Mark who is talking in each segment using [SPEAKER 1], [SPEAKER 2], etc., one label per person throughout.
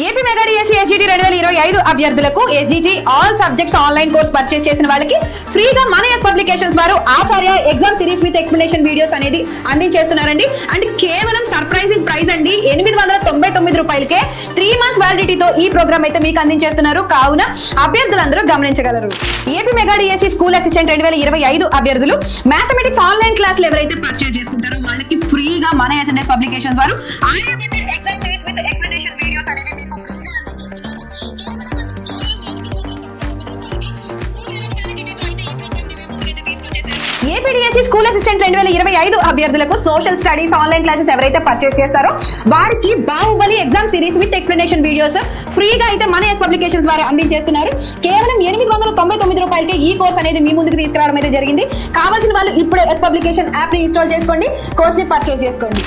[SPEAKER 1] AP mega DSC ఏజీటీ రెండు వేల ఇరవై ఐదు అభ్యర్థులకు SGT all subjects online course purchase చేసిన వాళ్ళకి ఫ్రీగా మన ఎస్ పబ్లికేషన్స్ వారు Acharya exam series with explanation videos అనేది అందించేస్తున్నారండి. అండ్ కేవలం సర్ప్రైజింగ్ ప్రైస్ అండి. ఎనిమిది వందల తొంభై తొమ్మిది రూపాయలకే త్రీ మంత్స్ వ్యాలిడిటీతో ఈ ప్రోగ్రామ్ అయితే మీకు అందించేస్తున్నారు. కావున అభ్యర్థులందరూ గమనించగలరు. AP mega DSC school assistant రెండు వేల ఇరవై ఐదు అభ్యర్థులు మ్యాథమెటిక్స్ ఆన్లైన్ క్లాసులు ఎవరైతే పర్చేస్ చేసుకుంటారో వాళ్ళకి ఫ్రీగా మన ఎస్ఎన్ఎస్ పబ్లికేషన్స్ వారు exam series with explanation videos అనేవి ఏపీడీఎస్సీ స్కూల్ అసిస్టెంట్ రెండు వేల ఇరవై ఐదు అభ్యర్థులకు సోషల్ స్టడీస్ ఆన్లైన్ క్లాసెస్ ఎవరైతే పర్చేస్ చేస్తారో వారికి Baahubali exam series with explanation videos ఫ్రీగా అయితే మన ఎస్ పబ్లికేషన్స్ వారు అందించేస్తున్నారు. కేవలం ఎనిమిది వందల తొంభై తొమ్మిది రూపాయలకి ఈ కోర్స్ అనేది మీ ముందుకు తీసుకురావడం అయితే జరిగింది. కావాల్సిన వాళ్ళు ఇప్పుడే ఎస్ పబ్లికేషన్ యాప్ని ఇన్స్టాల్ చేసుకోండి కోర్స్ని పర్చేస్ చేసుకోండి.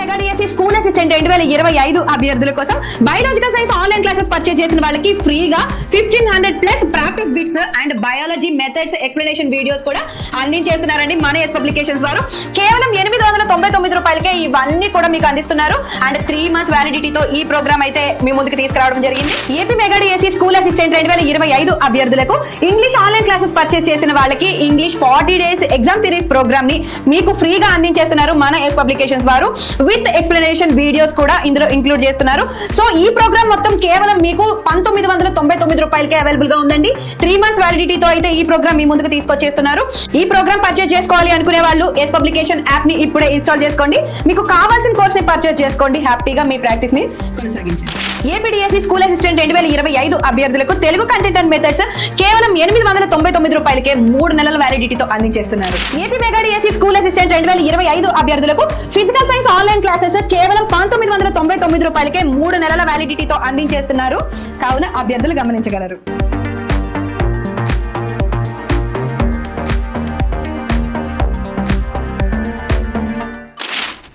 [SPEAKER 1] ఏపీ స్కూల్ అసిస్టెంట్ రెండు వేల ఇరవై ఐదు అభ్యర్థుల కోసం biological science online classes purchase చేసిన వాళ్ళకి ఫ్రీగా fifteen hundred plus practice bits and biology methods explanation videos కూడా అందించేస్తున్నారండి మన ఎస్ పబ్లికేషన్స్ వారు. కేవలం ఎనిమిది వందల తొంభై తొమ్మిది రూపాయలకే ఇవన్నీ కూడా మీకు అందిస్తున్నారు. అండ్ త్రీ మంత్స్ వ్యాలిడిటీతో ఈ ప్రోగ్రామ్ అయితే మీ ముందుకు తీసుకురావడం జరిగింది. ఏపీ మెగాడిఎస్సీ స్కూల్ అసిస్టెంట్ రెండు వేల ఇరవై ఐదు అభ్యర్థులకు ఇంగ్లీష్ ఆన్లైన్ క్లాసెస్ పర్చేస్ చేసిన వాళ్ళకి English forty days exam series ప్రోగ్రామ్ని మీకు ఫ్రీగా అందించేస్తున్నారు మన ఎస్ పబ్లికేషన్స్ వారు. విత్ ఎక్స్ప్లెనేషన్ వీడియోస్ కూడా ఇందులో ఇంక్లూడ్ చేస్తున్నారు. సో ఈ ప్రోగ్రామ్ మొత్తం కేవలం మీకు పంతొమ్మిది వందల తొంభై తొమ్మిది రూపాయలకే అవైలబుల్గా ఉందండి. త్రీ మంత్స్ వ్యాలిడిటీతో అయితే ఈ ప్రోగ్రామ్ మీ ముందుకు తీసుకొచ్చేస్తున్నారు. ఈ ప్రోగ్రామ్ పర్చేస్ చేసుకోవాలి అనుకునే వాళ్ళు ఎస్ పబ్లికేషన్ యాప్ని ఇప్పుడే ఇన్స్టాల్ చేసుకోండి. మీకు కావాల్సిన కోర్స్ని పర్చేస్ చేసుకోండి. హ్యాపీగా మీ ప్రాక్టీస్ని కొనసాగించండి. ఏపీడీఎస్సీ స్కూల్ అసిస్టెంట్ రెండు వేల ఇరవై ఐదు అభ్యర్థులకు తెలుగు కంటెంట్ అండ్ మెథడ్స్ కేవలం ఎనిమిది వందల తొంభై తొమ్మిది రూపాయలకే మూడు నెలల వ్యాలిడిటీతో అందించేస్తున్నారు. AP mega DSC school assistant రెండు వేల ఇరవై ఐదు అభ్యర్థులకు ఫిజికల్ సైన్స్ ఆన్లైన్ క్లాసెస్ కేవలం పంతొమ్మిది వందల తొంభై తొమ్మిది రూపాయలకే మూడు నెలల వ్యాలిడిటీతో అందించేస్తున్నారు. కావున అభ్యర్థులు గమనించగలరు.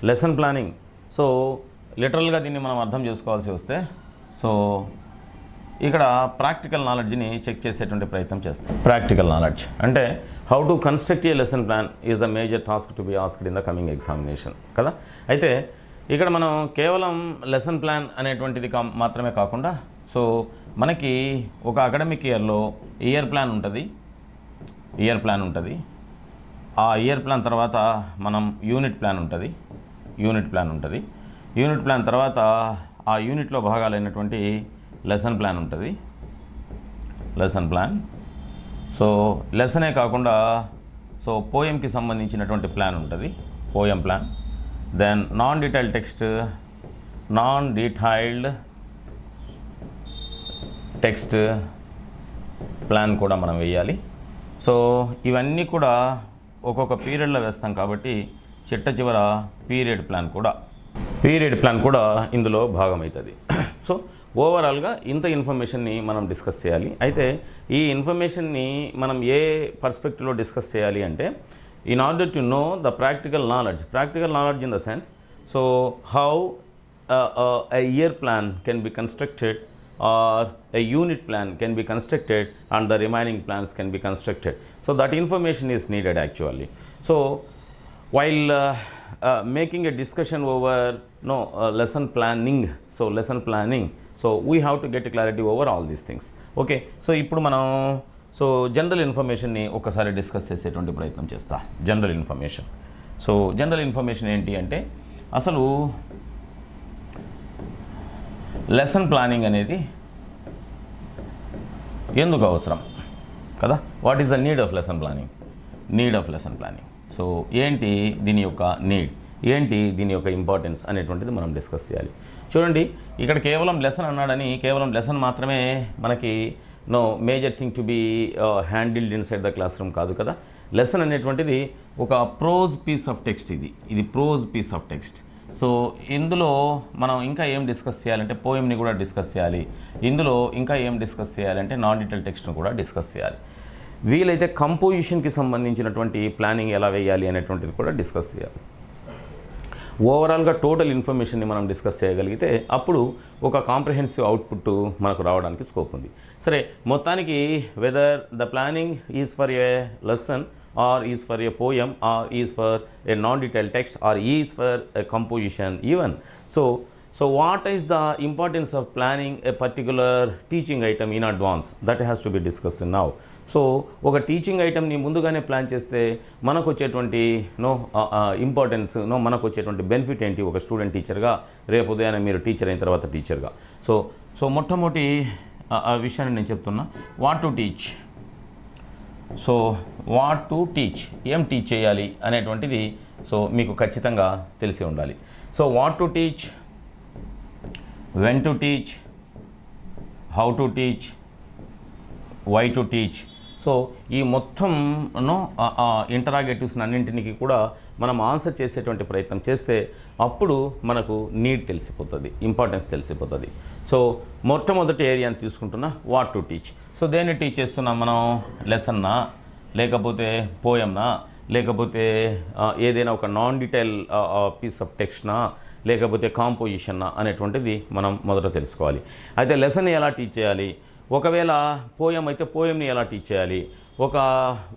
[SPEAKER 2] లెసన్ ప్లానింగ్ సో లిటరల్గా దీన్ని మనం అర్థం చేసుకోవాల్సి వస్తే సో ఇక్కడ ప్రాక్టికల్ నాలెడ్జ్ని చెక్ చేసేటువంటి ప్రయత్నం చేస్తాం. Practical knowledge. అంటే how to construct a lesson plan is the major task to be asked in the coming examination. కదా? అయితే ఇక్కడ మనం కేవలం లెసన్ ప్లాన్ అనేటువంటిది కా మాత్రమే కాకుండా సో మనకి ఒక అకాడమిక్ ఇయర్లో ఇయర్ ప్లాన్ ఉంటుంది. ఇయర్ ప్లాన్ ఉంటుంది. ఆ ఇయర్ ప్లాన్ తర్వాత మనం యూనిట్ ప్లాన్ ఉంటుంది. యూనిట్ ప్లాన్ ఉంటుంది. యూనిట్ ప్లాన్ తర్వాత ఆ యూనిట్లో భాగాలైనటువంటి లెసన్ ప్లాన్ ఉంటుంది. Lesson plan. సో లెసనే కాకుండా సో పోయంకి సంబంధించినటువంటి ప్లాన్ ఉంటుంది. Poem plan. Then non detailed text non detailed text plan కూడా మనం వేయాలి. సో ఇవన్నీ కూడా ఒక్కొక్క పీరియడ్లో వేస్తాం కాబట్టి చిట్ట చివర పీరియడ్ ప్లాన్ కూడా. పీరియడ్ ప్లాన్ కూడా ఇందులో భాగమవుతుంది. సో ఓవరాల్గా ఇంత ఇన్ఫర్మేషన్ని మనం డిస్కస్ చేయాలి. అయితే ఈ ఇన్ఫర్మేషన్ని మనం ఏ పర్స్పెక్టివ్లో డిస్కస్ చేయాలి అంటే in order to know the practical knowledge practical knowledge in the sense so how a year plan can be constructed or a unit plan can be constructed and the remaining plans can be constructed so that information is needed actually so while making a discussion over no lesson planning so lesson planning so we have to get clarity over all these things okay so ఇప్పుడు మనం so general ఇన్ఫర్మేషన్ని ఒకసారి discuss చేసేటువంటి ప్రయత్నం చేస్తా. General information so general information ఏంటి అంటే అసలు లెసన్ ప్లానింగ్ అనేది ఎందుకు అవసరం? కదా? What is the need of lesson planning need of lesson planning so ఏంటి దీని యొక్క నీడ్ ఏంటి దీని యొక్క ఇంపార్టెన్స్ అనేటువంటిది మనం డిస్కస్ చేయాలి. చూడండి ఇక్కడ కేవలం లెసన్ అన్నాడని కేవలం లెసన్ మాత్రమే మనకి no major thing to be handled inside the classroom కాదు కదా. లెసన్ అనేటువంటిది ఒక ప్రోజ్ పీస్ ఆఫ్ టెక్స్ట్ ఇది. ఇది prose piece of text so ఇందులో మనం ఇంకా ఏం డిస్కస్ చేయాలంటే పోయంని కూడా డిస్కస్ చేయాలి. ఇందులో ఇంకా ఏం డిస్కస్ చేయాలంటే నాన్ డీటెయిల్ టెక్స్ట్ను కూడా డిస్కస్ చేయాలి. వీలైతే కంపోజిషన్కి సంబంధించినటువంటి ప్లానింగ్ ఎలా వేయాలి అనేటువంటిది కూడా డిస్కస్ చేయాలి. ఓవరాల్గా టోటల్ ఇన్ఫర్మేషన్ని మనం డిస్కస్ చేయగలిగితే అప్పుడు ఒక కాంప్రహెన్సివ్ అవుట్పుట్ మనకు రావడానికి స్కోప్ ఉంది. సరే మొత్తానికి whether the planning is for a lesson or is for a poem or is for a non detail text or is for a composition even so so what is the importance of planning a particular teaching item in advance that has to be discuss now so ఒక teaching ఐటెంని ముందుగానే plan చేస్తే మనకు వచ్చేటువంటి no importance no మనకు వచ్చేటువంటి benefit ఏంటి ఒక స్టూడెంట్ టీచర్గా రేపు ఉదయాన్నే మీరు టీచర్ అయిన తర్వాత టీచర్గా సో సో మొట్టమొదటి ఆ విషయాన్ని నేను చెప్తున్నా. What to teach so what to teach ఏం టీచ్ చేయాలి అనేటువంటిది సో మీకు ఖచ్చితంగా తెలిసి ఉండాలి. So what to teach when to teach how to teach why to teach so ఈ మొత్తం ఇంటరాగేటివ్స్ అన్నింటినీ కూడా మనం ఆన్సర్ చేసేటువంటి ప్రయత్నం చేస్తే అప్పుడు మనకు నీడ్ తెలిసిపోతుంది ఇంపార్టెన్స్ తెలిసిపోతుంది. సో మొట్టమొదటి ఏరియాని తీసుకుంటున్నా వాట్ టు టీచ్ సో దేన్ని టీచ్ చేస్తున్నాం మనం? లెసన్నా లేకపోతే పోయంనా లేకపోతే ఏదైనా ఒక నాన్ డీటెయిల్ పీస్ ఆఫ్ టెక్స్ట్నా లేకపోతే కాంపోజిషన్నా అనేటువంటిది మనం మొదట తెలుసుకోవాలి. అయితే లెసన్ ఎలా టీచ్ చేయాలి? ఒకవేళ పోయం అయితే పోయంని ఎలా టీచ్ చేయాలి? ఒక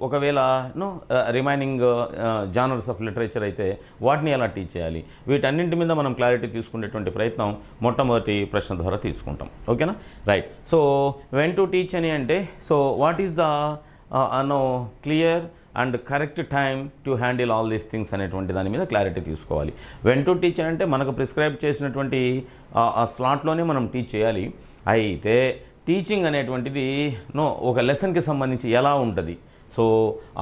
[SPEAKER 2] ఒకవేళ no remaining genres of literature అయితే వాటిని ఎలా టీచ్ చేయాలి? వీటన్నింటి మీద మనం క్లారిటీ తీసుకునేటువంటి ప్రయత్నం మొట్టమొదటి ప్రశ్న ద్వారా తీసుకుంటాం. ఓకేనా right so when to teach అని అంటే so what is the no clear and correct time to handle all these things అనేటువంటి దాని మీద క్లారిటీ తీసుకోవాలి. వెన్ టు టీచ్ అంటే మనకు ప్రిస్క్రైబ్ చేసినటువంటి ఆ- ఆ స్లాట్లోనే మనం టీచ్ చేయాలి. అయితే టీచింగ్ అనేటువంటిది నో ఒక లెసన్కి సంబంధించి ఎలా ఉంటుంది? సో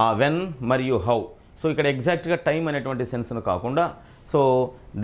[SPEAKER 2] ఆ వెన్ మరియు హౌ సో ఇక్కడ ఎగ్జాక్ట్గా టైం అనేటువంటి సెన్స్ను కాకుండా so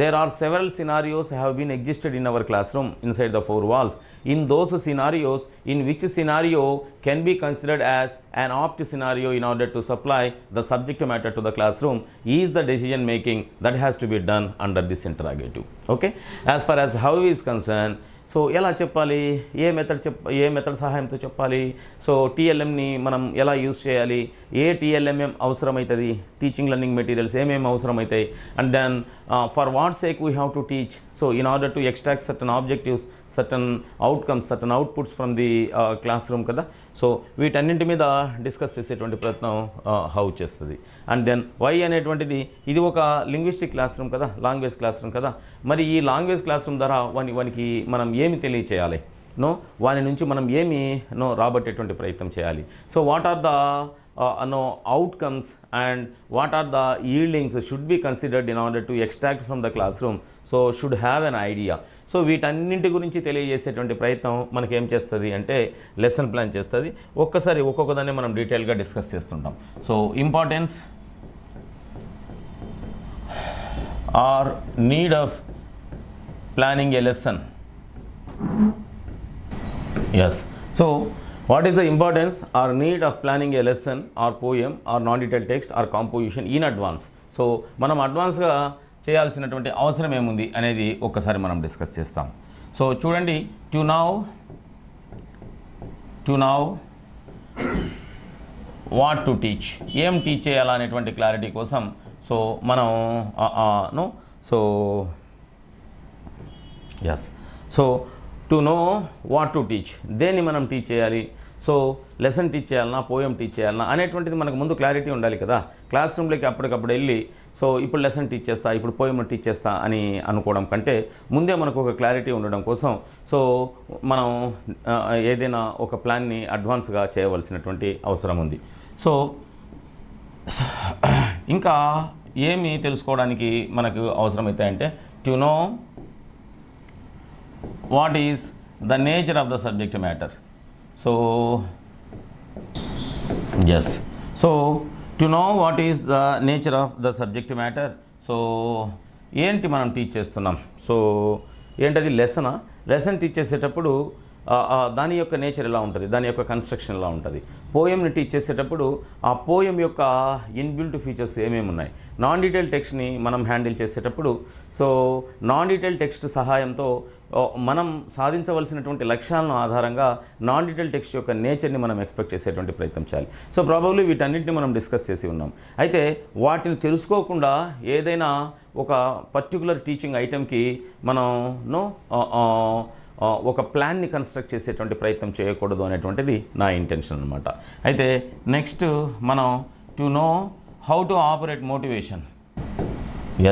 [SPEAKER 2] there are several scenarios have been existed in our classroom inside the four walls in those scenarios in which scenario can be considered as an apt scenario in order to supply the subject matter to the classroom is the decision making that has to be done under this interrogative okay as far as how is concern so ఎలా చెప్పాలి? ఏ method చెప్ ఏ method సహాయంతో చెప్పాలి? So టీఎల్ఎంని మనం ఎలా use చేయాలి? ఏ టీఎల్ఎంఎం అవసరమవుతుంది teaching learning materials ఏమేమి అవసరమవుతాయి and then for what sake we have to teach so in order to extract certain objectives certain outcomes certain outputs from the classroom కదా సో వీటన్నింటి మీద డిస్కస్ చేసేటువంటి ప్రయత్నం హౌ చేస్తుంది. అండ్ దెన్ వై అనేటువంటిది? ఇది ఒక లింగ్విస్టిక్ క్లాస్ రూమ్ కదా? లాంగ్వేజ్ క్లాస్ రూమ్ కదా? మరి ఈ లాంగ్వేజ్ క్లాస్ రూమ్ ద్వారా వాని వానికి మనం ఏమి తెలియచేయాలి? నో వాని నుంచి మనం ఏమి నో రాబట్టేటువంటి ప్రయత్నం చేయాలి? So what are the no outcomes and what are the yieldings should be considered in order to extract from the classroom so should have an idea so వీటన్నింటి గురించి తెలియజేసేటువంటి ప్రయత్నం మనకి ఏం చేస్తుంది అంటే లెసన్ ప్లాన్ చేస్తుంది. ఒక్కసారి ఒక్కొక్కదాన్ని మనం డీటెయిల్గా డిస్కస్ చేస్తుంటాం. So importance or need of planning a lesson yes so what is the importance? Or need of planning a lesson or poem or non detail text or composition in advance. So మనం అడ్వాన్స్గా చేయాల్సినటువంటి అవసరం ఏముంది అనేది ఒక్కసారి మనం discuss చేస్తాం. So చూడండి to know to know what to teach ఏం టీచ్ చేయాలా అనేటువంటి క్లారిటీ కోసం సో మనం so yes so to know what to teach దేన్ని మనం టీచ్ చేయాలి? సో లెసన్ టీచ్ చేయాలన్నా పోయం టీచ్ చేయాలన్నా అనేటువంటిది మనకు ముందు క్లారిటీ ఉండాలి కదా. క్లాస్ రూమ్లోకి అప్పటికప్పుడు వెళ్ళి సో ఇప్పుడు లెసన్ టీచ్ చేస్తా ఇప్పుడు పోయం టీచ్ చేస్తా అని అనుకోవడం కంటే ముందే మనకు ఒక క్లారిటీ ఉండడం కోసం సో మనం ఏదైనా ఒక ప్లాన్ని అడ్వాన్స్గా చేయవలసినటువంటి అవసరం ఉంది. సో ఇంకా ఏమి తెలుసుకోవడానికి మనకు అవసరమవుతాయంటే to know what is the nature of the subject matter? So yes so to know what is the nature of the subject matter so ఏంటి మనం టీచ్ చేస్తున్నాం? సో ఏంటది లెసనా లెసన్ టీచ్ చేసేటప్పుడు దాని యొక్క నేచర్ ఎలా ఉంటుంది? దాని యొక్క కన్స్ట్రక్షన్ ఎలా ఉంటుంది? పోయంని టీచ్ చేసేటప్పుడు ఆ పోయం యొక్క ఇన్బిల్ట్ ఫీచర్స్ ఏమేమి ఉన్నాయి? నాన్ డీటెయిల్ టెక్స్ట్ని మనం హ్యాండిల్ చేసేటప్పుడు సో నాన్ డీటెయిల్ టెక్స్ట్ సహాయంతో మనం సాధించవలసినటువంటి లక్ష్యాలను ఆధారంగా నాన్ డీటెయిల్ టెక్స్ట్ యొక్క నేచర్ని మనం ఎక్స్పెక్ట్ చేసేటువంటి ప్రయత్నం చేయాలి. సో ప్రాబబ్లీ వీటన్నిటిని మనం డిస్కస్ చేసి ఉన్నాం. అయితే వాటిని తెలుసుకోకుండా ఏదైనా ఒక పర్టికులర్ టీచింగ్ ఐటెంకి మనం నో ఒక ప్లాన్ని కన్స్ట్రక్ట్ చేసేటువంటి ప్రయత్నం చేయకూడదు అనేటువంటిది నా ఇంటెన్షన్ అనమాట అయితే నెక్స్ట్ మనం to know how to operate motivation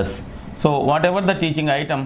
[SPEAKER 2] yes so whatever the teaching item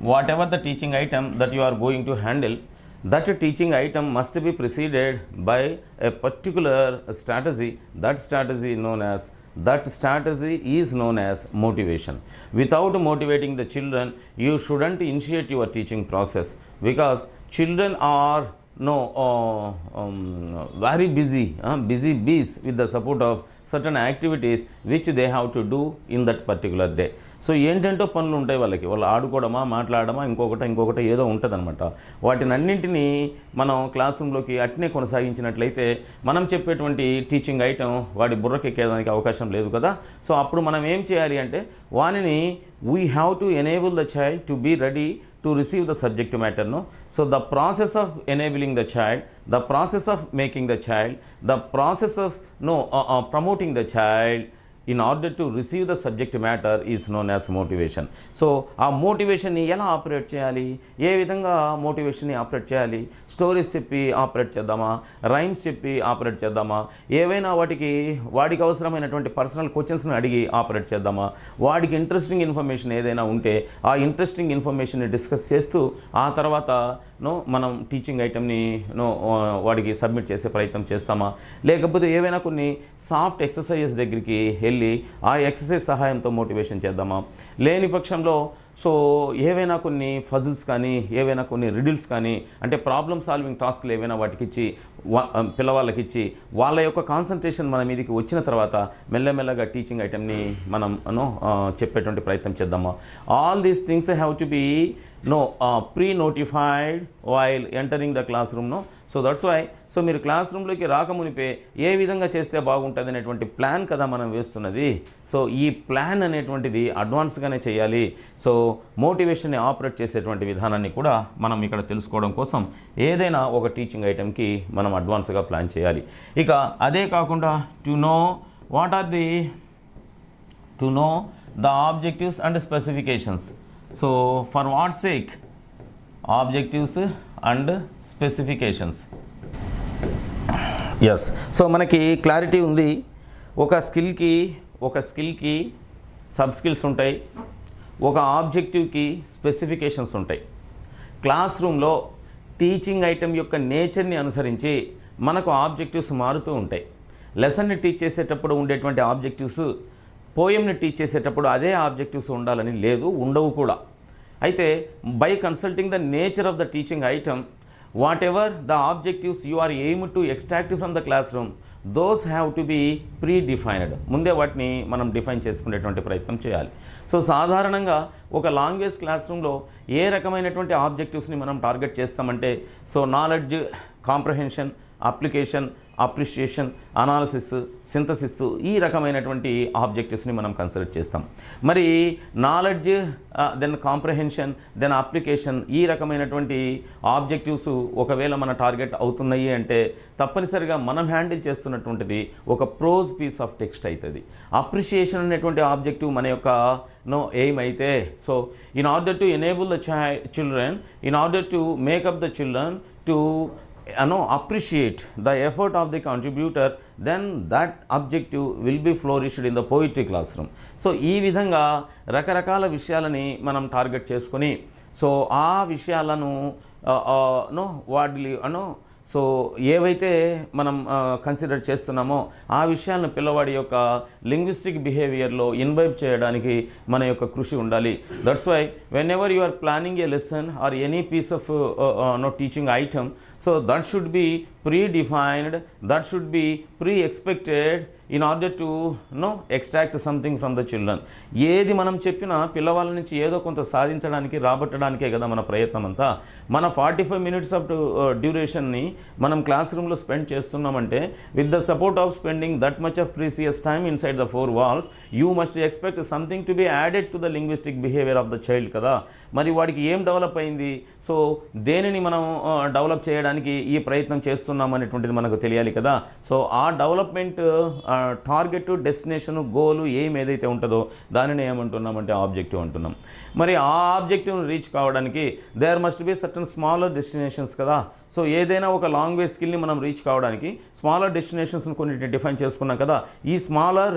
[SPEAKER 2] whatever the teaching item that you are going to handle that teaching item must be preceded by a particular strategy. That strategy known as that strategy is known as motivation. Without motivating the children you shouldn't initiate your teaching process because children are no uh, um, very busy uh, busy bees with the support of certain activities which they have to do in that particular day. So ఏంటంటో పనులు ఉంటాయి వాళ్ళకి. వాళ్ళు ఆడుకోవడమా మాట్లాడమా ఇంకొకటి ఇంకొకటి ఏదో ఉంటుందన్నమాట. వాటిని అన్నింటినీ మనం క్లాస్ రూమ్లోకి అట్నే కొనసాగించినట్లయితే మనం చెప్పేటువంటి టీచింగ్ ఐటెం వాడి బుర్రకెక్కేదానికి అవకాశం లేదు కదా. సో అప్పుడు మనం ఏం చేయాలి అంటే వానిని we have to enable the child to be ready to receive the subject matter no? So the process of enabling the child the process of making the child the process of no uh, uh, promoting the child in order to receive the subject matter is known as motivation so ఆ మోటివేషన్ని ఎలా operate చేయాలి? ఏ విధంగా మోటివేషన్ని operate చేయాలి? Stories చెప్పి operate చేద్దామా? రైమ్స్ చెప్పి ఆపరేట్ చేద్దామా? ఏవైనా వాటికి వాడికి అవసరమైనటువంటి పర్సనల్ క్వశ్చన్స్ని అడిగి ఆపరేట్ చేద్దామా? వాడికి ఇంట్రెస్టింగ్ ఇన్ఫర్మేషన్ ఏదైనా ఉంటే ఆ ఇంట్రెస్టింగ్ ఇన్ఫర్మేషన్ని డిస్కస్ చేస్తూ ఆ తర్వాత నో మనం టీచింగ్ ఐటెంని నో వాడికి సబ్మిట్ చేసే ప్రయత్నం చేస్తామా? లేకపోతే ఏవైనా కొన్ని సాఫ్ట్ ఎక్సర్సైజెస్ దగ్గరికి వెళ్ళి ఆ ఎక్సర్సైజ్ సహాయంతో మోటివేషన్ చేద్దామా? లేని పక్షంలో సో ఏవైనా కొన్ని ఫజిల్స్ కానీ ఏవైనా కొన్ని రిడిల్స్ కానీ అంటే ప్రాబ్లమ్ సాల్వింగ్ టాస్క్లు ఏవైనా వాటికి ఇచ్చి వా- పిల్లవాళ్ళకి ఇచ్చి వాళ్ళ యొక్క కాన్సన్ట్రేషన్ మన మీదకి వచ్చిన తర్వాత మెల్లమెల్లగా టీచింగ్ ఐటెంని మనం నో చెప్పేటువంటి ప్రయత్నం చేద్దామా? All these things have to be no pre notified while entering the class రూమ్ను so that's why so మీరు క్లాస్ రూమ్లోకి రాకమునిపే ఏ విధంగా చేస్తే బాగుంటుంది అనేటువంటి ప్లాన్ కదా మనం వేస్తున్నది. సో ఈ ప్లాన్ అనేటువంటిది అడ్వాన్స్గానే చేయాలి. సో మోటివేషన్ని ఆపరేట్ చేసేటువంటి విధానాన్ని కూడా మనం ఇక్కడ తెలుసుకోవడం కోసం ఏదైనా ఒక టీచింగ్ ఐటెంకి మనం అడ్వాన్స్గా ప్లాన్ చేయాలి. ఇక అదే కాకుండా to know what are the to know the objectives and specifications so for what sake objectives and specifications. Yes so మనకి క్లారిటీ ఉంది. ఒక స్కిల్కి ఒక స్కిల్కి సబ్ స్కిల్స్ ఉంటాయి. ఒక ఆబ్జెక్టివ్కి స్పెసిఫికేషన్స్ ఉంటాయి. క్లాస్ రూమ్లో టీచింగ్ ఐటెం యొక్క నేచర్ని అనుసరించి మనకు ఆబ్జెక్టివ్స్ మారుతూ ఉంటాయి. లెసన్ని టీచ్ చేసేటప్పుడు ఉండేటువంటి ఆబ్జెక్టివ్స్ పోయంని టీచ్ చేసేటప్పుడు అదే ఆబ్జెక్టివ్స్ ఉండాలని లేదు ఉండవు కూడా. అయితే by consulting the nature of the teaching item whatever the objectives you are aim to extract from the classroom those have to be pre defined ముందే వాటిని మనం డిఫైన్ చేసుకునేటువంటి ప్రయత్నం చేయాలి. సో సాధారణంగా ఒక లాంగ్వేజ్ క్లాస్ రూమ్లో ఏ రకమైనటువంటి ఆబ్జెక్టివ్స్ని మనం టార్గెట్ చేస్తామంటే so knowledge comprehension application appreciation analysis synthesis ఈ రకమైనటువంటి ఆబ్జెక్టివ్స్ని మనం కన్సిడర్ చేస్తాం. మరి knowledge then comprehension then application ఈ రకమైనటువంటి ఆబ్జెక్టివ్స్ ఒకవేళ మన టార్గెట్ అవుతున్నాయి అంటే తప్పనిసరిగా మనం హ్యాండిల్ చేస్తున్నటువంటిది ఒక ప్రోజ్ పీస్ ఆఫ్ టెక్స్ట్ అవుతుంది అప్రిషియేషన్ అనేటువంటి ఆబ్జెక్టివ్ మన యొక్క నో ఎయిమ్ అయితే so in order to enable the children in order to make up the children to uh, no appreciate the effort of the contributor then that objective will be flourished in the poetry classroom so ఈ విధంగా రకరకాల విషయాలని మనం target చేసుకొని so ఆ విషయాలను no వాటి అనో సో ఏవైతే మనం కన్సిడర్ చేస్తున్నామో ఆ విషయాలను పిల్లవాడి యొక్క లింగ్విస్టిక్ బిహేవియర్లో ఇన్వైబ్ చేయడానికి మన యొక్క కృషి ఉండాలి. That's why whenever you are planning a lesson or any piece of no teaching item so that should be pre defined that should be pre expected in order to no extract something from the children ఏది మనం చెప్పినా పిల్లవాళ్ళ నుంచి ఏదో కొంత సాధించడానికి రాబట్టడానికే కదా మన ప్రయత్నం అంతా మన ఫార్టీ ఫైవ్ మినిట్స్ ఆఫ్ డ్యూరేషన్ని మనం క్లాస్ రూమ్లో స్పెండ్ చేస్తున్నామంటే with the support of spending that much of precious time inside the four walls you must expect something to be added to the linguistic behaviour of the child కదా. మరి వాడికి ఏం develop అయింది? So దేనిని మనం develop చేయడానికి ఈ ప్రయత్నం చేస్తున్నాం అనేటువంటిది మనకు తెలియాలి కదా. సో ఆ డెవలప్మెంట్ టార్గెట్ డెస్టినేషన్ గోలు ఏం ఏదైతే ఉంటుందో దానిని ఏమంటున్నామంటే ఆబ్జెక్టివ్ అంటున్నాం. మరి ఆ ఆబ్జెక్టివ్ని రీచ్ కావడానికి there must be certain smaller destinations కదా. సో ఏదైనా ఒక లాంగ్వేజ్ స్కిల్ని మనం రీచ్ కావడానికి స్మాలర్ డెస్టినేషన్స్ని కొన్ని డిఫైన్ చేసుకున్నాం కదా. ఈ స్మాలర్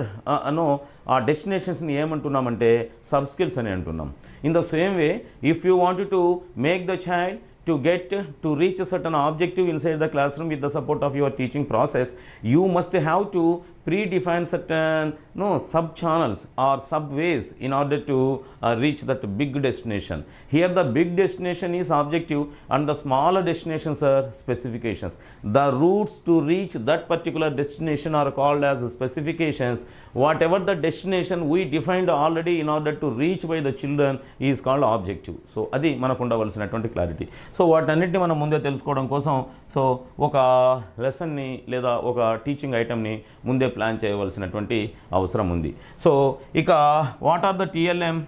[SPEAKER 2] అను ఆ డెస్టినేషన్స్ని ఏమంటున్నామంటే సబ్ స్కిల్స్ అని అంటున్నాం. In the same way if you want to make the child to get to reach certain objective inside the classroom with the support of your teaching process you must have to predefined certain no sub channels or subways in order to uh, reach that big destination here the big destination is objective and the smaller destinations are specifications the routes to reach that particular destination are called as specifications whatever the destination we defined already in order to reach by the children is called objective so అది మనకు ఉండవలసినటువంటి clarity so వాటన్నిటిని మనం ముందే తెలుసుకోవడం కోసం so ఒక లెసన్ని లేదా ఒక టీచింగ్ ఐటమ్ని ముందే ప్లాన్ చేయవలసినటువంటి అవసరం ఉంది సో ఇక what are the TLM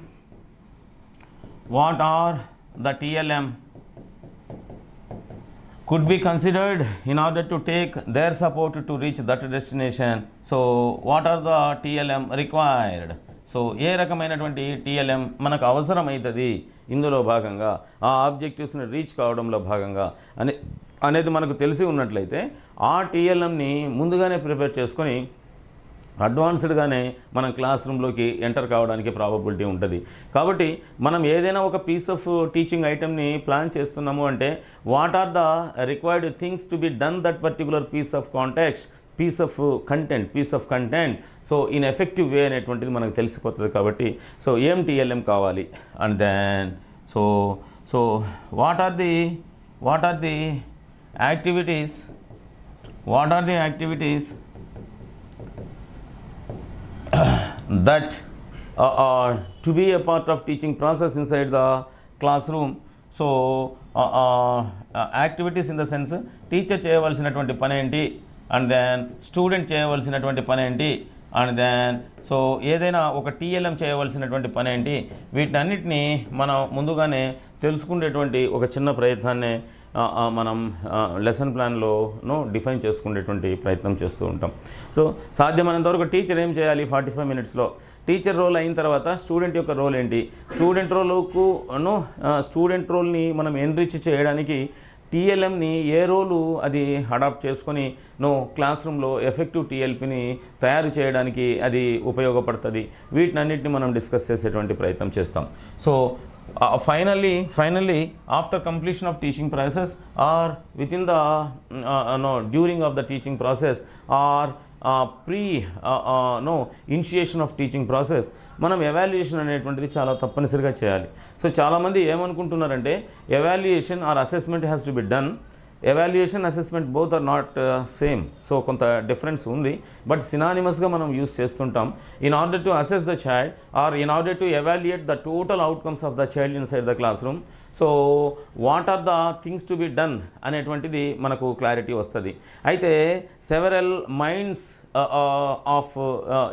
[SPEAKER 2] what are the TLM could be considered in order to take their support to reach that destination. So, what are the TLM required? So ఏ రకమైనటువంటి TLM మనకు అవసరమవుతుంది ఇందులో భాగంగా ఆ ఆబ్జెక్టివ్స్ని రీచ్ కావడంలో భాగంగా అనే అనేది మనకు తెలిసి ఉన్నట్లయితే ఆ టీఎల్ఎంని ముందుగానే ప్రిపేర్ చేసుకొని అడ్వాన్స్డ్గానే మనం క్లాస్ రూమ్లోకి ఎంటర్ కావడానికి ప్రాబబిలిటీ ఉంటుంది. కాబట్టి మనం ఏదైనా ఒక పీస్ ఆఫ్ టీచింగ్ ఐటెంని ప్లాన్ చేస్తున్నాము అంటే what are the required things to be done that particular piece of contacts piece of content piece of content so in effective way అనేటువంటిది మనకు తెలిసిపోతుంది కాబట్టి సో ఏం టీఎల్ఎం కావాలి? And then so so what are the what are the activities what are the activities that to be a part of teaching process inside the classroom so activities in the sense teacher చేయవలసినటువంటి పని ఏంటి? And then student చేయవలసినటువంటి పని ఏంటి? And then so ఏదైనా ఒక TLM చేయవలసినటువంటి పని ఏంటి? వీటన్నిటిని మనం ముందుగానే తెలుసుకునేటువంటి ఒక చిన్న ప్రయత్నాన్ని మనం లెసన్ ప్లాన్లోనూ డిఫైన్ చేసుకునేటువంటి ప్రయత్నం చేస్తూ ఉంటాం. సో సాధ్యమైనంత వరకు టీచర్ ఏం చేయాలి ఫార్టీ ఫైవ్ మినిట్స్లో టీచర్ రోల్ అయిన తర్వాత స్టూడెంట్ యొక్క రోల్ ఏంటి? స్టూడెంట్ రోల్కు స్టూడెంట్ రోల్ని మనం ఎన్రిచ్ చేయడానికి టీఎల్ఎంని ఏ రోలు అది అడాప్ట్ చేసుకొని నో క్లాస్ రూమ్లో ఎఫెక్టివ్ టీఎల్పిని తయారు చేయడానికి అది ఉపయోగపడుతుంది. వీటినన్నిటిని మనం డిస్కస్ చేసేటువంటి ప్రయత్నం చేస్తాం. So finally finally after completion of teaching process or within the no during of the teaching process or pre no initiation of teaching process మనం ఎవాల్యుయేషన్ అనేటువంటిది చాలా తప్పనిసరిగా చేయాలి. సో చాలామంది ఏమనుకుంటున్నారంటే evaluation or assessment has to be done evaluation assessment both are not same so కొంత difference ఉంది. But సినానిమస్గా మనం యూస్ చేస్తుంటాం. In order to assess the child or in order to evaluate the total outcomes of the child inside the classroom so what are the things to be done అనేటువంటిది మనకు clarity వస్తుంది. అయితే several minds of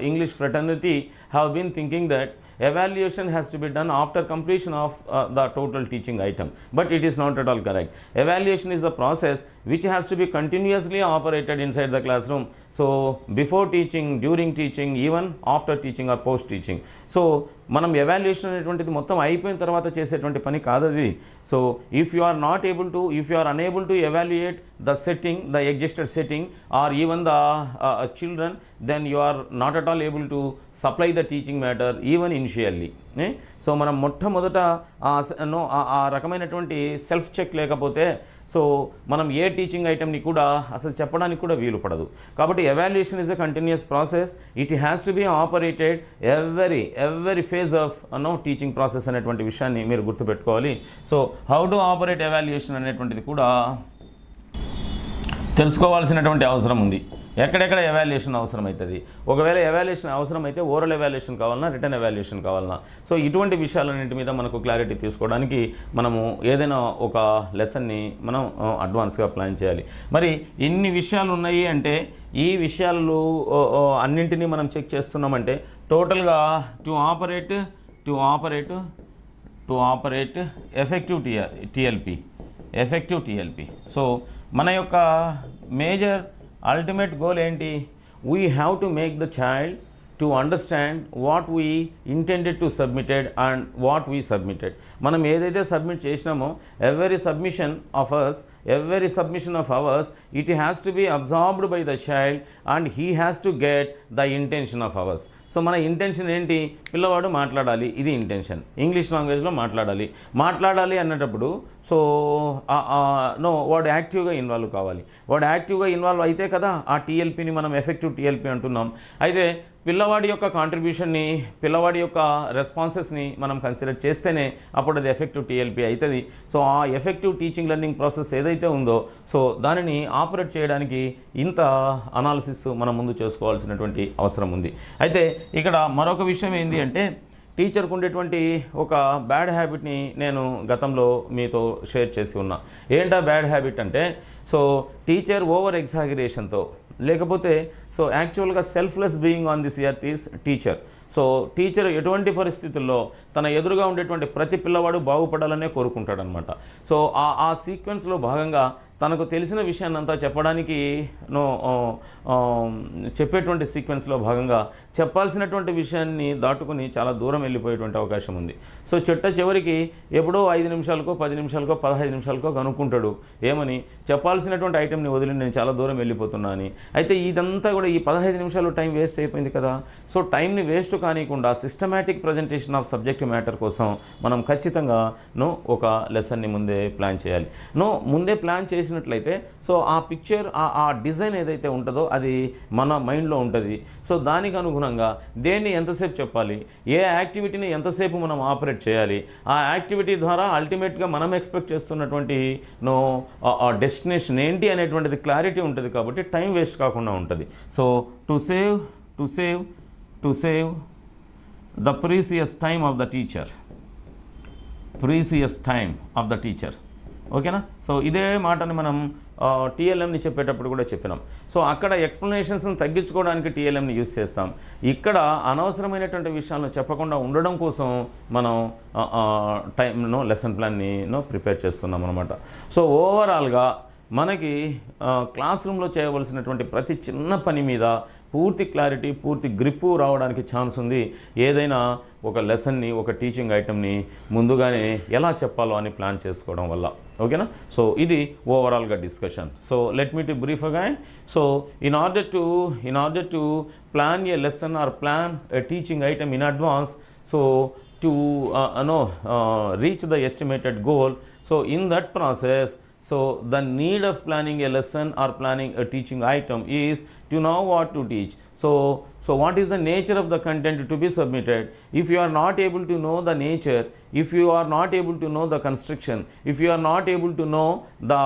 [SPEAKER 2] English fraternity have been thinking that evaluation has to be done after completion of uh, the total teaching item but it is not at all correct. Evaluation is the process which has to be continuously operated inside the classroom. So before teaching during teaching even after teaching or post teaching so మనం evaluation అనేటువంటిది మొత్తం అయిపోయిన తర్వాత చేసేటువంటి పని కాదు అది. So if you are not able to if you are unable to evaluate the setting the existed setting or even the children then you are not at all able to supply the teaching matter even initially so మనం మొట్టమొదట ఆ ఆ రకమైనటువంటి self check లేకపోతే so మనం ఏ teaching ఐటమ్ని కూడా అసలు చెప్పడానికి కూడా వీలు పడదు. కాబట్టి evaluation is a continuous process it has to be operated every every phase of no teaching process అనేటువంటి విషయాన్ని మీరు గుర్తుపెట్టుకోవాలి. So how to operate evaluation అనేటువంటిది కూడా తెలుసుకోవాల్సినటువంటి అవసరం ఉంది. ఎక్కడెక్కడ ఎవాల్యుయేషన్ అవసరం అవుతుంది ఒకవేళ ఎవాల్యుయేషన్ అవసరమైతే ఓరల్ ఎవాల్యుయేషన్ కావాలన్నా రిటర్న్ ఎవాల్యుయేషన్ కావాలన్నా. సో ఇటువంటి విషయాలన్నింటి మీద మనకు క్లారిటీ తీసుకోవడానికి మనము ఏదైనా ఒక లెసన్ని మనం అడ్వాన్స్గా ప్లాన్ చేయాలి. మరి ఇన్ని విషయాలు ఉన్నాయి అంటే ఈ విషయాలు అన్నింటినీ మనం చెక్ చేస్తున్నామంటే టోటల్గా to operate to operate to operate effective TL TLP effective TLP so మన యొక్క మేజర్ అల్టిమేట్ గోల్ ఏంటి? We have to make the child to understand what we intended to submitted and what we submitted మనం ఏదైతే submit చేసినామో every submission of ours every submission of ours it has to be absorbed by the child and he has to get the intention of ours so మన intention ఏంటి? పిల్లవాడు మాట్లాడాలి ఇది intention English లాంగ్వేజ్లో మాట్లాడాలి. మాట్లాడాలి అన్నటప్పుడు సో నో వాడు యాక్టివ్గా ఇన్వాల్వ్ కావాలి. వాడు యాక్టివ్గా ఇన్వాల్వ్ అయితే కదా ఆ టీఎల్పీని మనం ఎఫెక్టివ్ టీఎల్పీ అంటున్నాం. అయితే పిల్లవాడి యొక్క కాంట్రిబ్యూషన్ని పిల్లవాడి యొక్క రెస్పాన్సెస్ని మనం కన్సిడర్ చేస్తేనే అప్పుడు అది ఎఫెక్టివ్ టీఎల్పీ అవుతుంది సో ఆ ఎఫెక్టివ్ టీచింగ్ లెర్నింగ్ ప్రాసెస్ ఏదైతే ఉందో సో దానిని ఆపరేట్ చేయడానికి ఇంత అనాలిసిస్ మనం ముందు చేసుకోవాల్సినటువంటి అవసరం ఉంది. అయితే ఇక్కడ మరొక విషయం ఏంటి అంటే టీచర్కు ఉండేటువంటి ఒక బ్యాడ్ హ్యాబిట్ని నేను గతంలో మీతో షేర్ చేసి ఉన్నా. ఏంటా బ్యాడ్ హ్యాబిట్ అంటే సో టీచర్ ఓవర్ ఎగ్జాగరేషన్తో లేకపోతే సో యాక్చువల్గా selfless being on this earth is teacher so teacher ఎటువంటి పరిస్థితుల్లో తన ఎదురుగా ఉండేటువంటి ప్రతి పిల్లవాడు బాగుపడాలనే కోరుకుంటాడనమాట. సో ఆ ఆ సీక్వెన్స్లో భాగంగా తనకు తెలిసిన విషయాన్నంతా చెప్పడానికి నో చెప్పేటువంటి సీక్వెన్స్లో భాగంగా చెప్పాల్సినటువంటి విషయాన్ని దాటుకుని చాలా దూరం వెళ్ళిపోయేటువంటి అవకాశం ఉంది. సో చెట్ట చివరికి ఎప్పుడో ఐదు నిమిషాలకో పది నిమిషాలకో పదహైదు నిమిషాలకో కనుక్కుంటాడు. ఏమని? చెప్పాల్సినటువంటి ఐటెంని వదిలి నేను చాలా దూరం వెళ్ళిపోతున్నా అని. అయితే ఇదంతా కూడా ఈ పదహైదు నిమిషాలు టైం వేస్ట్ అయిపోయింది కదా. సో టైంని waste కానీకుండా systematic presentation of subject matter కోసం మనం ఖచ్చితంగా నో ఒక లెసన్ని ముందే ప్లాన్ చేయాలి. నో ముందే ప్లాన్ చేసినట్లయితే సో ఆ పిక్చర్ ఆ ఆ డిజైన్ ఏదైతే ఉంటుందో అది మన మైండ్లో ఉంటుంది. సో దానికి అనుగుణంగా దేన్ని ఎంతసేపు చెప్పాలి? ఏ యాక్టివిటీని ఎంతసేపు మనం ఆపరేట్ చేయాలి? ఆ యాక్టివిటీ ద్వారా అల్టిమేట్గా మనం ఎక్స్పెక్ట్ చేస్తున్నటువంటి నో ఆ డెస్టినేషన్ ఏంటి అనేటువంటిది క్లారిటీ ఉంటుంది కాబట్టి టైం వేస్ట్ కాకుండా ఉంటుంది. So to save to save to save the precious time of the teacher precious time of the teacher ఓకేనా సో ఇదే మాటని మనం టీఎల్ఎంని చెప్పేటప్పుడు కూడా చెప్పినాం. సో అక్కడ ఎక్స్ప్లెనేషన్స్ని తగ్గించుకోవడానికి టీఎల్ఎంని యూస్ చేస్తాం. ఇక్కడ అనవసరమైనటువంటి విషయాలను చెప్పకుండా ఉండడం కోసం మనం టైంను లెసన్ ప్లాన్ని ప్రిపేర్ చేస్తున్నాం అనమాట సో ఓవరాల్గా మనకి క్లాస్ రూమ్లో చేయవలసినటువంటి ప్రతి చిన్న పని మీద పూర్తి క్లారిటీ పూర్తి గ్రిప్పు రావడానికి ఛాన్స్ ఉంది. ఏదైనా ఒక లెసన్ని ఒక టీచింగ్ ఐటమ్ని ముందుగానే ఎలా చెప్పాలో అని ప్లాన్ చేసుకోవడం వల్ల. ఓకేనా? సో ఇది ఓవరాల్గా discussion so let me to brief again so in order to in order to plan a lesson or plan a teaching item in advance so to no reach the estimated goal so in that process so the need of planning a lesson or planning a teaching item is to know what to teach. So so what is the nature of the content to be submitted? If you are not able to know the nature if you are not able to know the construction if you are not able to know the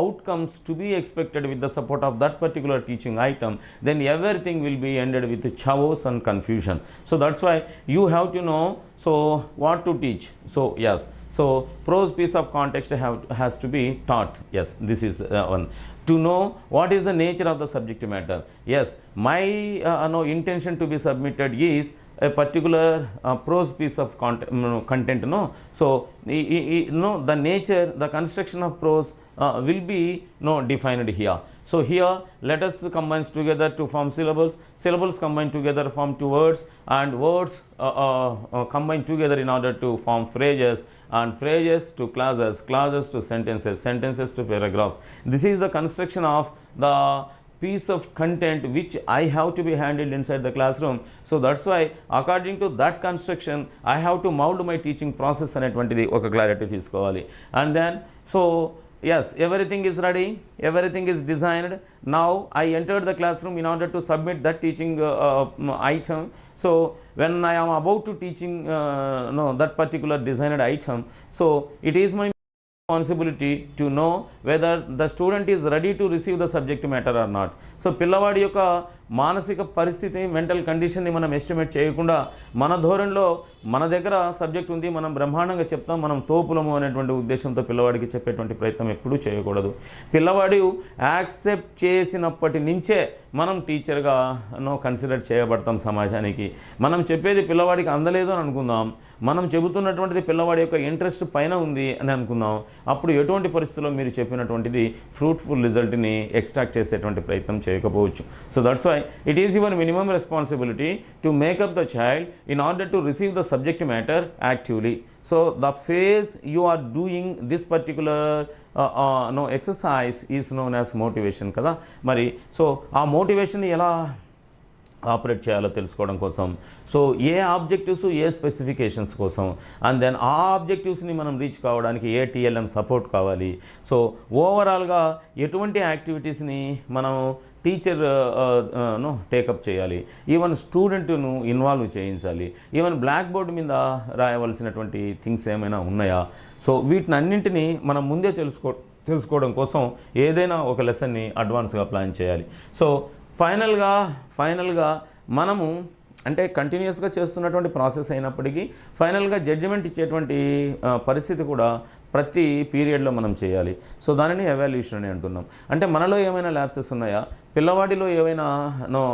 [SPEAKER 2] outcomes to be expected with the support of that particular teaching item then everything will be ended with chaos and confusion. So that's why you have to know so what to teach. So yes. So prose piece of context have, has to be taught. Yes this is uh, one to know what is the nature of the subject matter. Yes my uh, no intention to be submitted is a particular uh, prose piece of content, no, content no? So the nature the construction of prose uh, will be no defined here so here let us combine together to form syllables syllables combine together form two words and words uh, uh, uh, combine together in order to form phrases and phrases to clauses clauses to sentences sentences to paragraphs this is the construction of the piece of content which I have to be handled inside the classroom. So that's why according to that construction, I have to mold my teaching process అనేటువంటిది ఒక clarity తీసుకోవాలి and then so yes everything is ready. Everything is designed. Now i entered the classroom in order to submit that teaching uh, uh, item. So when i am about to teaching uh, no that particular designed item so it is my responsibility to know whether the student is ready to receive the subject matter or not. So pillavadi yokka మానసిక పరిస్థితి mental కండిషన్ని మనం estimate చేయకుండా మన ధోరణిలో మన దగ్గర subject ఉంది మనం బ్రహ్మాండంగా చెప్తాం మనం తోపులము అనేటువంటి ఉద్దేశంతో పిల్లవాడికి చెప్పేటువంటి ప్రయత్నం ఎప్పుడూ చేయకూడదు. పిల్లవాడు యాక్సెప్ట్ చేసినప్పటి నుంచే మనం టీచర్గా నో కన్సిడర్ చేయబడతాం సమాజానికి. మనం చెప్పేది పిల్లవాడికి అందలేదు అని అనుకుందాం. మనం చెబుతున్నటువంటిది పిల్లవాడి యొక్క ఇంట్రెస్ట్ పైన ఉంది అని అనుకుందాం. అప్పుడు ఎటువంటి పరిస్థితుల్లో మీరు చెప్పినటువంటిది ఫ్రూట్ఫుల్ రిజల్ట్ని ఎక్స్ట్రాక్ట్ చేసేటువంటి ప్రయత్నం చేయకపోవచ్చు. So that's why why it is your minimum responsibility to make up the child in order to receive the subject matter actively so the phase you are doing this particular no exercise is known as motivation కదా? మరి so ఆ motivation ఎలా operate చేయాలో తెలుసుకోవడం కోసం. So ఏ objectives ఏ specifications కోసం. అండ్ దెన్ ఆ ఆబ్జెక్టివ్స్ని మనం రీచ్ కావడానికి ఏ టీఎల్ఎం సపోర్ట్ కావాలి. సో ఓవరాల్గా ఎటువంటి యాక్టివిటీస్ని మనం టీచర్ను టేకప్ చేయాలి. ఈవెన్ స్టూడెంట్ను ఇన్వాల్వ్ చేయించాలి. ఈవెన్ బ్లాక్ బోర్డ్ మీద రాయవలసినటువంటి థింగ్స్ ఏమైనా ఉన్నాయా? సో వీటిని అన్నింటినీ మనం ముందే తెలుసుకో తెలుసుకోవడం కోసం ఏదైనా ఒక లెసన్ని అడ్వాన్స్గా ప్లాన్ చేయాలి. సో ఫైనల్గా ఫైనల్గా మనము అంటే కంటిన్యూస్గా చేస్తున్నటువంటి ప్రాసెస్ అయినప్పటికీ ఫైనల్గా జడ్జిమెంట్ ఇచ్చేటువంటి పరిస్థితి కూడా ప్రతి పీరియడ్లో మనం చేయాలి. సో దానిని ఎవాల్యూషన్ అని అంటున్నాం. అంటే మనలో ఏమైనా ల్యాబ్సెస్ ఉన్నాయా? పిల్లవాడిలో ఏవైనా నో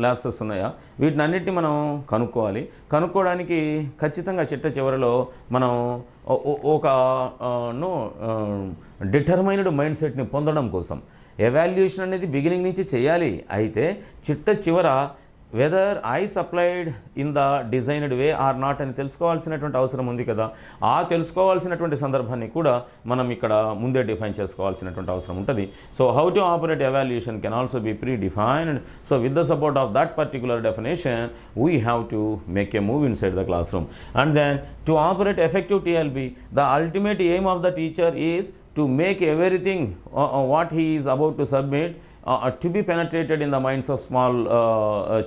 [SPEAKER 2] ల్యాబ్సెస్ ఉన్నాయా? వీటిని అన్నిటిని మనం కనుక్కోవాలి. కనుక్కోవడానికి ఖచ్చితంగా చిట్ట చివరిలో మనం ఒక నో డిటర్మైన్డ్ మైండ్ సెట్ని పొందడం కోసం. ఎవాల్యుయేషన్ అనేది బిగినింగ్ నుంచి చేయాలి. అయితే చిట్ట చివర whether I supplied in the designed way or not అని తెలుసుకోవాల్సినటువంటి అవసరం ఉంది కదా. ఆ తెలుసుకోవాల్సినటువంటి సందర్భాన్ని కూడా మనం ఇక్కడ ముందే డిఫైన్ చేసుకోవాల్సినటువంటి అవసరం ఉంటుంది. So how to operate evaluation can also be pre defined so with the support of that particular definition we have to make a move inside the classroom and then to operate effective TLP the ultimate aim of the teacher is to make everything what he is about to submit to be penetrated in the minds of small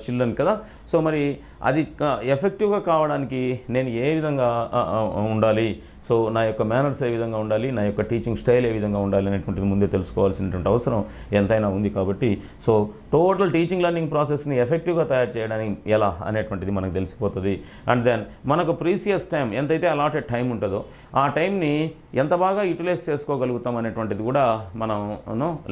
[SPEAKER 2] children కదా. సో మరి అది ఎఫెక్టివ్గా కావడానికి నేను ఏ విధంగా ఉండాలి? So నా యొక్క మేనర్స్ ఏ విధంగా ఉండాలి నా యొక్క టీచింగ్ స్టైల్ ఏ విధంగా ఉండాలి అనేటువంటిది ముందే తెలుసుకోవాల్సినటువంటి అవసరం ఎంతైనా ఉంది కాబట్టి సో టోటల్ టీచింగ్ లెర్నింగ్ ప్రాసెస్ని ఎఫెక్టివ్గా తయారు చేయడానికి ఎలా అనేటువంటిది మనకు తెలిసిపోతుంది. అండ్ దెన్ మనకు ప్రీసియస్ టైం ఎంతైతే అలాటెడ్ టైం ఉంటుందో ఆ టైంని ఎంత బాగా యూటిలైజ్ చేసుకోగలుగుతాం అనేటువంటిది కూడా మనం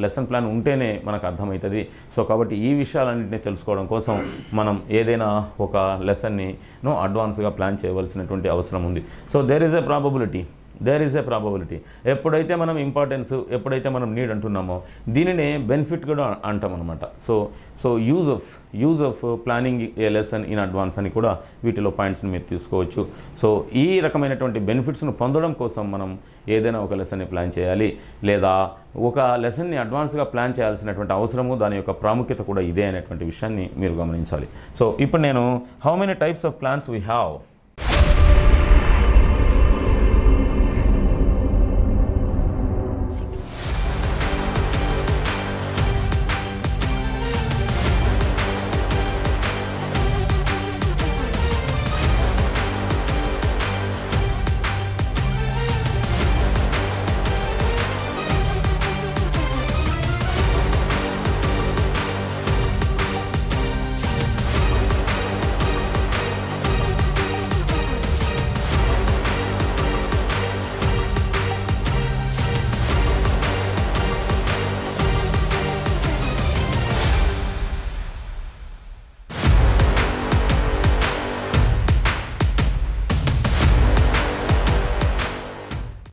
[SPEAKER 2] లెసన్ ప్లాన్ ఉంటేనే మనకు అర్థమవుతుంది. సో కాబట్టి ఈ విషయాలన్నింటినీ తెలుసుకోవడం కోసం మనం ఏదైనా ఒక లెసన్ని నో అడ్వాన్స్గా ప్లాన్ చేయవలసినటువంటి అవసరం ఉంది. So there is a probability there is a probability ఎప్పుడైతే మనం ఇంపార్టెన్స్ ఎప్పుడైతే మనం నీడ్ అంటున్నామో దీనినే బెనిఫిట్ కూడా అంటాం అనమాట so so use of use of planning a lesson in advance అని కూడా వీటిలో పాయింట్స్ని మీరు తీసుకోవచ్చు. సో ఈ రకమైనటువంటి బెనిఫిట్స్ను పొందడం కోసం మనం ఏదైనా ఒక లెసన్ని ప్లాన్ చేయాలి. లేదా ఒక లెసన్ని అడ్వాన్స్గా ప్లాన్ చేయాల్సినటువంటి అవసరము దాని యొక్క ప్రాముఖ్యత కూడా ఇదే అనేటువంటి విషయాన్ని మీరు గమనించాలి. సో ఇప్పుడు నేను how many types of plans we have